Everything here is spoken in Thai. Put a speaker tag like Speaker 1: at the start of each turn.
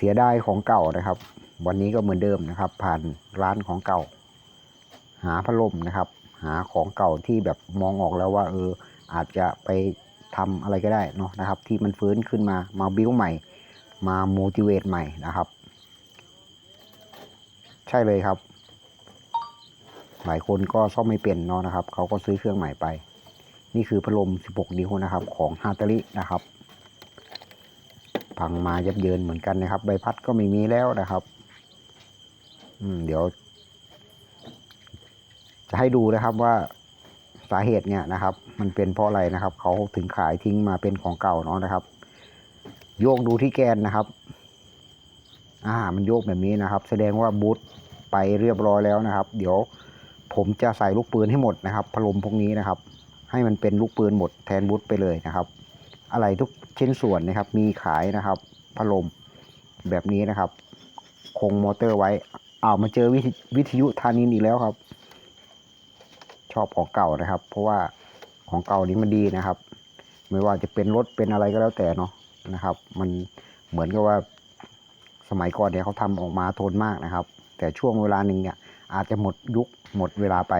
Speaker 1: เสียดายของเก่านะครับ วันนี้ก็เหมือนเดิมนะครับ ผ่านร้านของเก่า หาพัดลมนะครับ หาของเก่าที่แบบมองออกแล้วว่า เออ อาจจะไปทำอะไรก็ได้เนาะนะครับ ที่มันฟื้นขึ้นมามาบิ้วใหม่ มา motivate ใหม่นะครับ ใช่เลยครับ หลายคนก็ซ่อมไม่เป็นเนาะนะครับเขาก็ซื้อเครื่องใหม่ไป นี่คือพัดลม 16 นิ้วนะครับ ของฮาตารินะครับ พังมายับเยินเหมือนกันนะครับ ใบพัดก็ไม่มีแล้วนะครับ อืม เดี๋ยว จะให้ดูนะครับว่าสาเหตุเนี่ยนะครับ มันเป็นเพราะอะไรนะครับ เขาถึงขายทิ้งมาเป็นของเก่าเนาะนะครับ โยกดูที่แกนนะครับ อ่า มันโยกแบบนี้นะครับ แสดงว่าบูทไปเรียบร้อยแล้วนะครับ เดี๋ยวผมจะใส่ลูกปืนให้หมดนะครับพัดลมพวกนี้นะครับ ให้มันเป็นลูกปืนหมดแทนบูทไปเลยนะครับ อะไรทุกชิ้นส่วนนะครับ มีขายนะครับพัดลมแบบนี้นะครับ คงมอเตอร์ไว้อ้าวมาเจอวิทวิทยุธานินอีกแล้วครับ ชอบของเก่านะครับ เพราะว่าของเก่านี้มันดีนะครับ ไม่ว่าจะเป็นรถเป็นอะไรก็แล้วแต่เนาะนะครับ มันเหมือนกับว่าสมัยก่อนเนี่ยเขาทำออกมาทนมากนะครับ แต่ช่วงเวลาหนึ่งเนี่ยอาจจะหมดยุคหมดเวลาไป